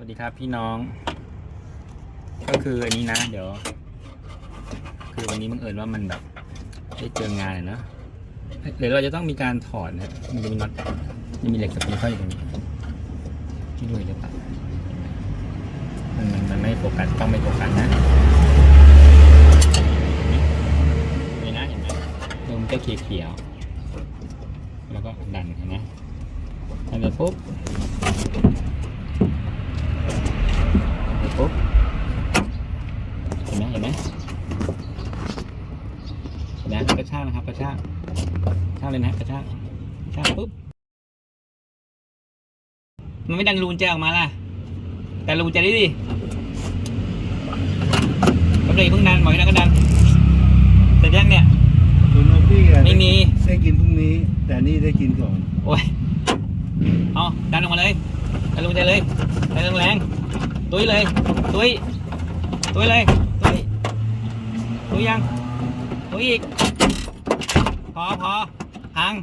สวัสดีครับพี่น้อง ก็คืออันนี้นะเดี๋ยว คือวันนี้บังเอิญว่ามันแบบได้เจองานเนอะเดี๋ยวเราจะต้องมีการถอดนะมันจะมีน็อตจะมีเหล็กสปริงเข้าอยู่ตรงนี้ที่ด้วยหรือเปล่ามันมันมันไม่โฟกัสต้องไม่โฟกัสนะนี่นะเห็นไหมลมนจะเขียวๆแล้วก็ดันเห็นไหมดันไปปุ๊บ เห็นปุ๊บเห็นไหมเห็นไหมเห็นไหมกระชากนะครับกระชากกระชากเลยนะกระชากกระชากปุ๊บมันไม่ดันรูกุญแจออกมาล่ะ แต่รูกุญแจดิดิก็เลยเพิ่งดันบอกให้ดันก็ดันเสร็จยังเนี่ยคุณโนฟี่อะไม่มีได้กินพรุ่งนี้ แต่นี่ได้กินก่อนโอ้ยเอาดันออกมาเลยดันรูกุญแจเลยดันแรงๆตุ้ยเลยตุ้ยตุ้ยเลยตุ้ยตุ้ยยัง ตุ้ยอีก พอพอพัง